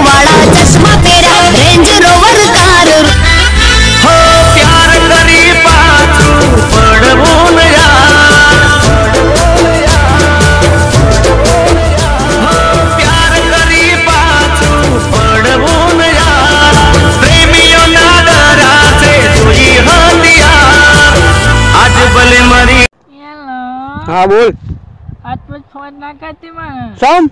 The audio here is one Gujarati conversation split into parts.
વાળા ચશ્મા પહેરા રેન્જ રોવર કાર હો પ્યાર કરી પાછું પડવું છે હા બોલ. આજ પછી ફોન ના કરતી મને. સમ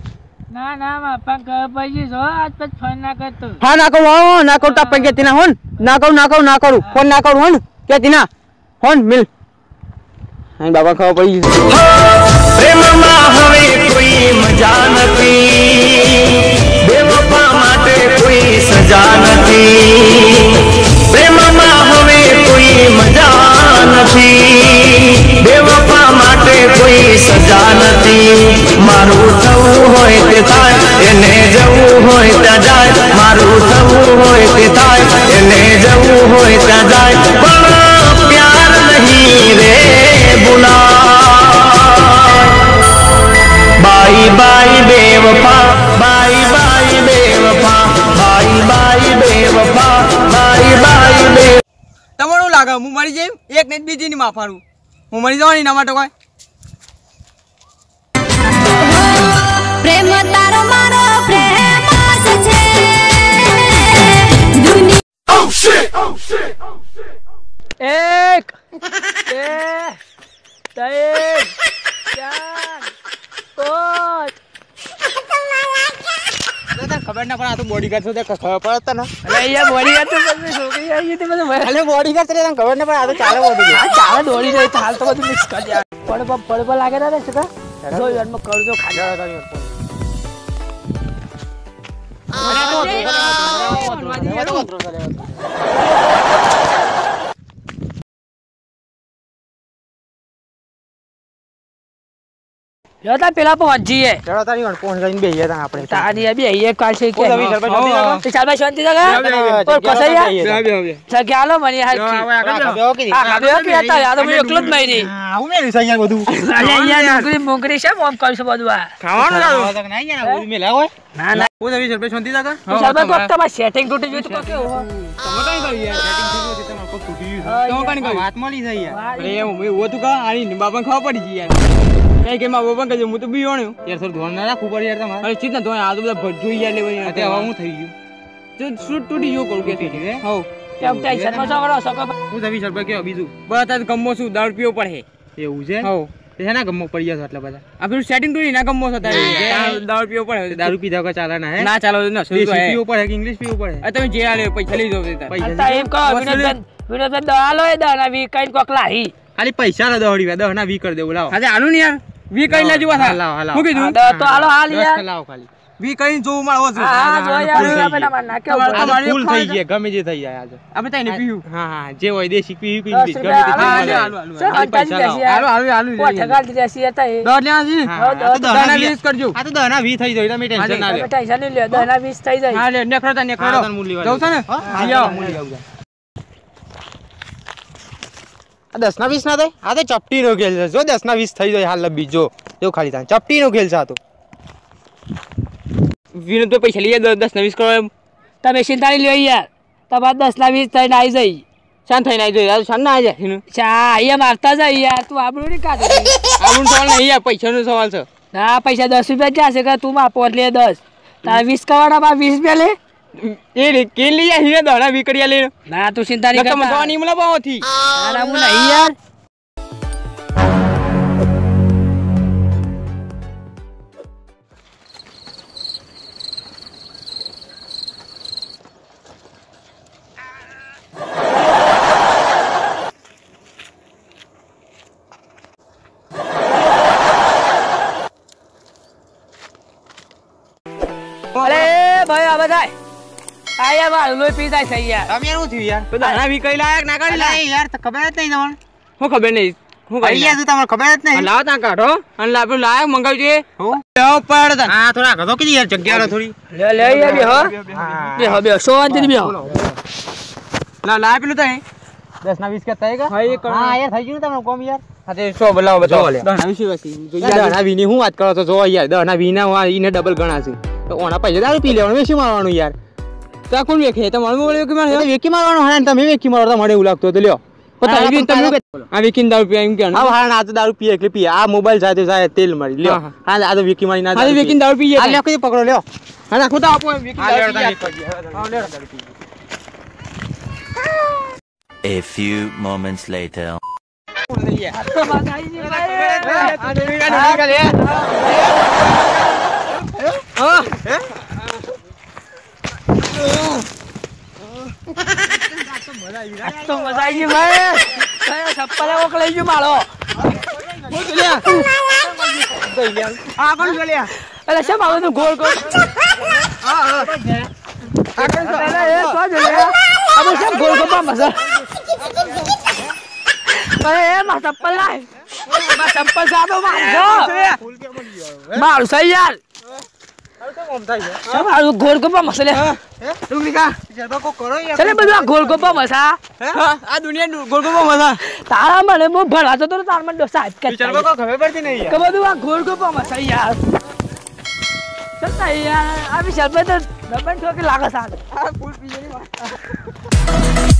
ના ના માપા ઘર પછી જો આજ પછી ફોન ના કરતો. હા ના કહું હા ના કહું તાપ કે તીના હોન. ના કહું ના કહું ના કરું. ફોન ના કરું હોન. કે તીના? હોન મિલ. હા બાબા ખબર પડી. પ્રેમમાં હવે કોઈ મજા નથી. બેવફા માટે કોઈ સજા નથી. હું મરી જઈ એક ને બીજી ની માફાનું હું મરી જવાની ના માટે કોઈ? પ્રેમ તારો મારો પ્રેમ જ છે. દુનિયા એક બે ત્રણ ના પડે આ તો બોડી ગાર્ડ છે ખબર પડે તને અરે અહીંયા બોડી ગાર્ડ તો બધું છોકરી આવી હતી બધું ભરે. અલે બોડી ગાર્ડ છે ખબર ના પડે આ તો ચાલે બોડી હા ચાલે દોડી રહી હાલ તો બધું મિક્સ કરી દે પડવા પડવા લાગે ને છે જો યારમાં કરજો ખાલી જોતા પેલા પહોંચીએ ચલો તારી વણ ફોન કરીને બેહીએ તા આપણે? તારી આ કાલ છે કે શાંતિ રાખો. તે ચાલ શાંતિ જગા. ઓર કસાયા કે હાલો મને હાલ આ ખાબે કે હતા યાર હું એકલો જ મારી આવું મેં છે બધું. અરે અહીંયા નોકરી મોકરી છે ઓમ કરશું બધું આ. ખાવાનું નહીં યાર બધું મેલા હોય. ના ના. હું રવિ સરપંચ શાંતિ રાખો ચાલ ભાઈ કોક સેટિંગ તૂટી ગયું તો કેવું હો? તમે કઈ કરી યાર? સેટિંગ થઈ ગયું તમારું પગ તૂટી ગયું તમે કઈ વાત મળી છે યાર. અરે એમ એવું હતું કા આની બાપા ખબર પડી ગઈ યાર. કઈ કે માં બાપા કહે હું તો બીવાણ્યો યાર થોડું ધોણ ના રાખવું પડે યાર તમારે. અરે ચીજ ના ધોણ આ તો બધા ભજ્જો યાર લેવા તે હવે હું થઈ ગયું? તો શૂટ તૂટી ગયો કરું કે થઈ હવ. કેમ ટેન્શનમાં છો કરો શકો હું રવિ સરપંચ કે બીજું? બધા ગમો છું દારૂ પીવો પડે. એવું છે? હો તે ગમો પડી જશો એટલે બધા? આ પેલું સેટિંગ તૂટી ના ગમો છો તારે દારૂ પીવો પડે. દારૂ પીધા વગર ચાલે ના હે ના ચાલો ના પીવો પડે કે ઇંગ્લિશ પીવું પડે? તમે જે આલે પૈસા લઈ જાવ પૈસા એમ કહો વિનોદભાઈ વિનોદભાઈ દવા લો એ દવાના વી કઈ કોક લાહી. ખાલી પૈસા ના દોડી દહ ના વી કરી દેવું લાવો આજે આનું ને યાર? વી કઈ ના જોવા લાવો લાવો. હું કીધું? તો હાલો હાલ યાર. લાવો ખાલી. વી કઈ જોવું મારો જો ના તમારે ફૂલ થઈ ગયા ગમે જે થઈ જાય આજે. અમે તઈને પીયું હા. હા જે હોય દેશી પીયું પીયું ગમે તે હાલો, હાલો. દેશી? હાલો. હાલો હાલો હગાડી દીધા હતા એ. દોડ લેવા છે હા, આ તો દસ દહના વીસ વીસ કરજો. આ તો દહના વીસ થઈ જાય તમે ટેન્શન ના લે. ટેન્શન લે લ્યો દહના વીસ થઈ જાય. હા લે નેખડો તા નેખડો જવું છે ને? હા મૂલી આ દસ ના વીસ ના થાય હા તો ચપટીનો ખેલ છે. જો દસ ના વીસ થઈ જાય હાલ બીજો જો ખાલી થાય ચપટીનો ખેલ છે આ તો. વિનોદ તો પૈસા લઈએ દસ ના વીસ કરો એમ. તમે નહીં લ્યો યાર તમારે દસ ના વીસ થઈને આવી જાય. શાન થઈને આવી જાય. શાન ના આવી જાય. ચા અહીંયા મારતા જાય યાર. તું આપણું નહીં કાઢે આપણું સવાલ નહીં યાર પૈસાનો સવાલ છે. ના પૈસા દસ રૂપિયા ક્યાં છે કે તું માપો એટલે દસ. તારે વીસ કરવાના બા વીસ રૂપિયા લે એ કેલિયા કે લઈ જાય હીરા દહના વીકડિયા લઈને? ના તું ચિંતા નહીં કરતા. મગવા નહીં મળે પાવાથી ના, ના, હું નહીં યાર. અરે ભાઈ આ બધા આ યાર મારું લોહી પી જાય છે યાર તમે શું થયું યાર? તો વી કઈ લાયક ના કાઢી લાય યાર તો ખબર જ નહીં તમને. શું ખબર નહીં. હું કઈ યાર તમને ખબર જ નહીં? લાવ તા કાઢો. અને લાવ લાયક મંગાવ્યું છે હું પડ પડે હા થોડા કાઢો કીધી યાર જગ્યા થોડી. લે લે યાર બેહો. બેહો બેહો. બે હો ના લાય પેલું તઈ 10 ના 20 કે તઈ કા? હા યાર થઈ ગયું તમને કોમ યાર. હા સો બોલાવો બતાવો લે. 10 ના 20 વસી યાર 10 ના 20 ની હું વાત કરો છો જો યાર 10 ના 20 ના હું ઈને ડબલ ગણાશે. તો ઓના પૈસા દારૂ પી લેવાનું શું મારવાનું યાર? તો કોણ વેખે. તમારું મોબાઈલ વેકી મારે વેકી મારવાનો હા તમે વેકી મારો તો મને એવું લાગતું હતું લ્યો. હા, તમે તમે આ વેકીને દારૂ પીએ એમ કે હા હા આ તો દારૂ પીએ એટલે પીએ. આ મોબાઈલ સાથે સાથે તેલ મારી લ્યો. હા આ તો વેકી મારી ના હા વેકીને દારૂ પીએ આ લ્યો કઈ પકડો લ્યો. હા નાખો તો આપો વેકી દારૂ પીએ. હા લ્યો દારૂ પીએ. A few moments later. આ ડુંગળી કા ડુંગળી કા લે હા હે તો મજા આવી ગઈ. ભાઈ. ચપ્પલ કોક લઈ ગયું મારો એટલે શેમ આવે તું ગોળ ગોળ. અરે ગોળ ગોળ મસા અરે માં ચપ્પલ લાય. માં ચપ્પલ સાદો મારજો. મારું સહી યાર શેમ ગોળ ગોળ મસલે? ચલે બધું આ ગોળ ગોળ મસા? હે? આ દુનિયા ગોળગોપો મજા તારા મને હું ભણવા જતો તો તાર મને સાહેબ કે જરબા કો ખબર પડતી નહીં કે બધું આ ગોળ ગોળ મસા યાર. ચલતા યાર આ બી શરબત તો દબન ઠોકી લાગે ફૂલ વાત.